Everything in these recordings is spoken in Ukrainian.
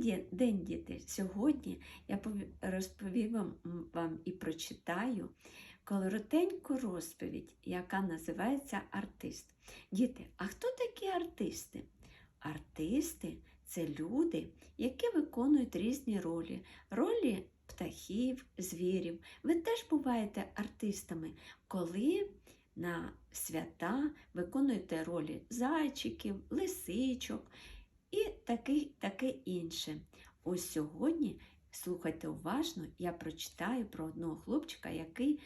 Добрий день, діти! Сьогодні я розповім вам, і прочитаю коротеньку розповідь, яка називається Артист. Діти, а хто такі артисти? Артисти це люди, які виконують різні ролі, ролі птахів, звірів. Ви теж буваєте артистами, коли на свята виконуєте ролі зайчиків, лисичок і таке, таке інше. Ось сьогодні, слухайте уважно, я прочитаю про одного хлопчика, який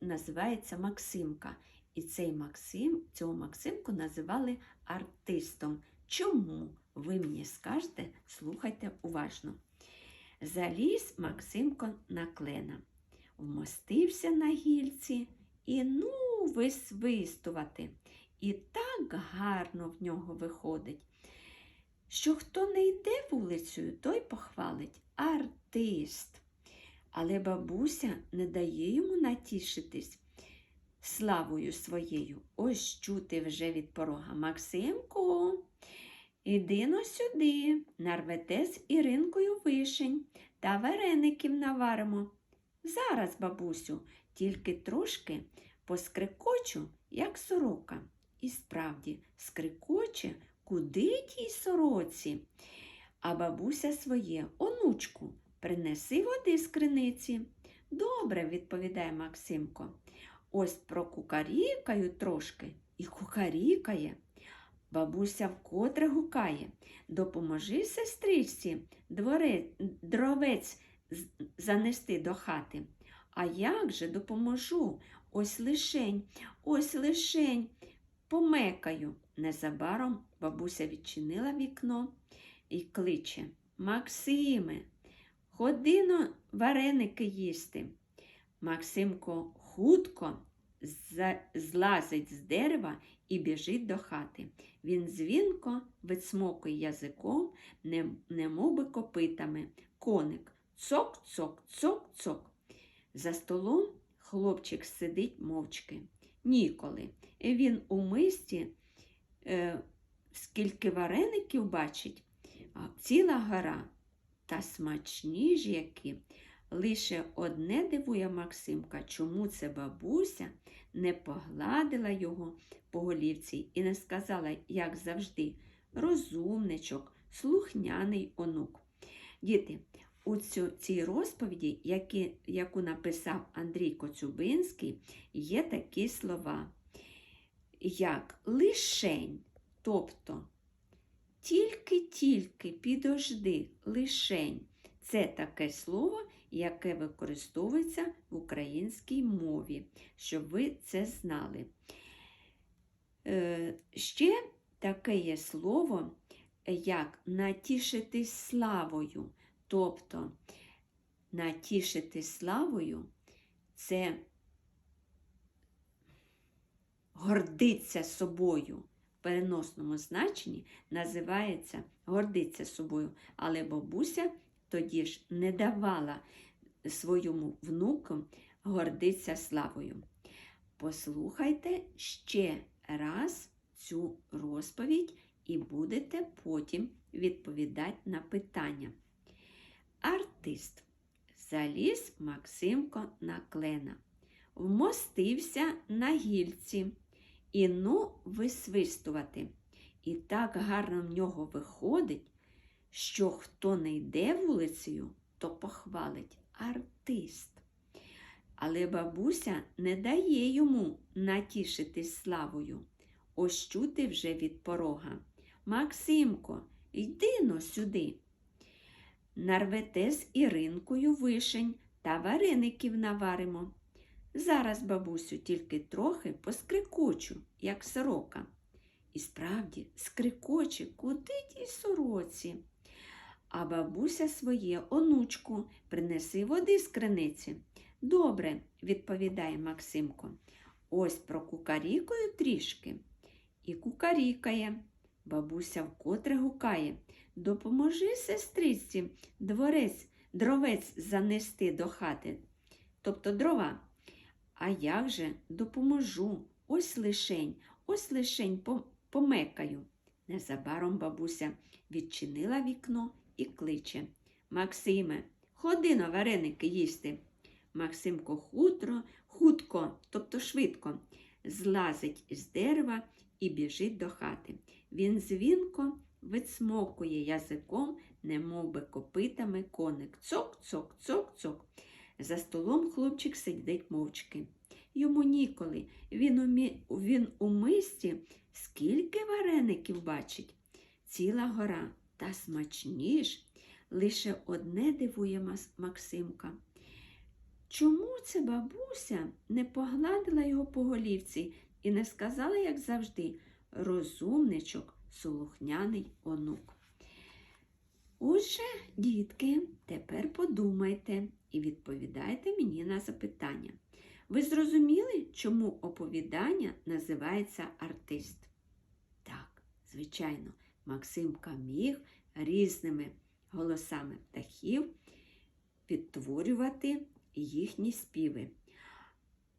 називається Максимка. І цей Максим, цього Максимку називали артистом. Чому? Ви мені скажете, слухайте уважно. Заліз Максимко на клена, вмостився на гільці і ну висвистувати. І так гарно в нього виходить що хто не йде вулицею, той похвалить артист. Але бабуся не дає йому натішитись славою своєю. Ось чути вже від порога. Максимку, іди но сюди, нарвете з Іринкою вишень та вареників наваримо. Зараз, бабусю, тільки трошки поскрикочу, як сорока. І справді скрикоче, Куди тій сороці? А бабуся своє, онучку, принеси води з криниці. Добре, відповідає Максимко. Ось прокукарікаю трошки і кукарікає. Бабуся вкотре гукає. Допоможи сестричці дворе, дровець занести до хати. А як же допоможу? Ось лишень, ось лишень, помекаю. Незабаром бабуся відчинила вікно і кличе Максиме, ходино вареники їсти. Максимко хутко злазить з дерева і біжить до хати. Він дзвінко висмокує язиком, не- немовби копитами. Коник цок-цок, цок-цок. За столом хлопчик сидить мовчки. Ніколи. Він у мисті е, скільки вареників бачить, ціла гора. Та смачні ж які. Лише одне дивує Максимка, чому це бабуся не погладила його по голівці і не сказала, як завжди, розумничок, слухняний онук. Діти, у цій розповіді, які, яку написав Андрій Коцюбинський, є такі слова як лишень, тобто тільки-тільки підожди, лишень. Це таке слово, яке використовується в українській мові, щоб ви це знали. Е, ще таке є слово, як натішитись славою. Тобто натішитись славою це гордиться собою переносному значенні називається гордиться собою. Але бабуся тоді ж не давала своєму внуку гордиться славою. Послухайте ще раз цю розповідь і будете потім відповідати на питання. Артист заліз Максимко на клена, вмостився на гільці і ну висвистувати. І так гарно в нього виходить, що хто не йде вулицею, то похвалить артист. Але бабуся не дає йому натішитись славою. Ось чути вже від порога. Максимко, йди но сюди. Нарвете з Іринкою вишень та вареників наваримо. Зараз, бабусю, тільки трохи поскрикочу, як сорока. І справді скрикоче, куди тій сороці. А бабуся своє онучку принеси води з криниці. Добре, відповідає Максимко. Ось прокукарікою трішки. І кукарікає. Бабуся вкотре гукає. Допоможи сестриці дворець, дровець занести до хати, тобто дрова. А як же допоможу? Ось лишень, ось лишень помекаю. Незабаром бабуся відчинила вікно і кличе Максиме, ходи на вареники їсти. Максимко хутро, хутко, тобто швидко, злазить із дерева і біжить до хати. Він дзвінко вицмокує язиком, немов би копитами коник. Цок, цок, цок, цок. За столом хлопчик сидить мовчки. Йому ніколи. Він у, мі... він у мисці скільки вареників бачить. Ціла гора, та смачніш. Лише одне дивує Максимка. Чому це бабуся не погладила його по голівці і не сказала, як завжди, розумничок, слухняний онук? Отже, дітки, тепер подумайте і відповідайте мені на запитання. Ви зрозуміли, чому оповідання називається артист? Так, звичайно, Максимка міг різними голосами птахів відтворювати їхні співи.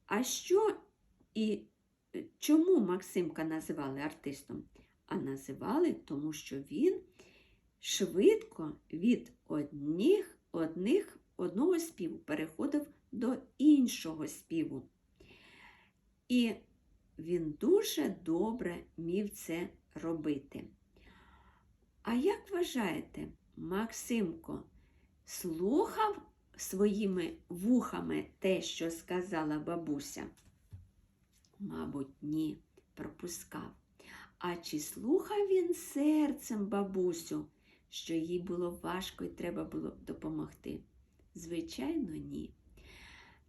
А що і е, чому Максимка називали артистом? А називали, тому що він швидко від одних, одних, одного співу переходив до іншого співу. І він дуже добре міг це робити. А як вважаєте, Максимко слухав своїми вухами те, що сказала бабуся? Мабуть, ні, пропускав. А чи слухав він серцем бабусю, що їй було важко і треба було допомогти? Звичайно, ні.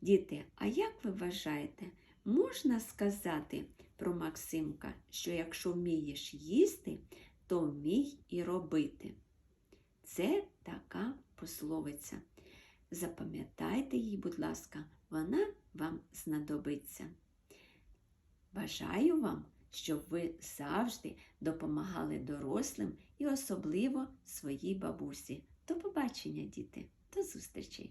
Діти, а як ви вважаєте, можна сказати про Максимка, що якщо вмієш їсти, то вмій і робити? Це така пословиця. Запам'ятайте її, будь ласка, вона вам знадобиться. Бажаю вам, щоб ви завжди допомагали дорослим і особливо своїй бабусі. До побачення, діти, до зустрічі!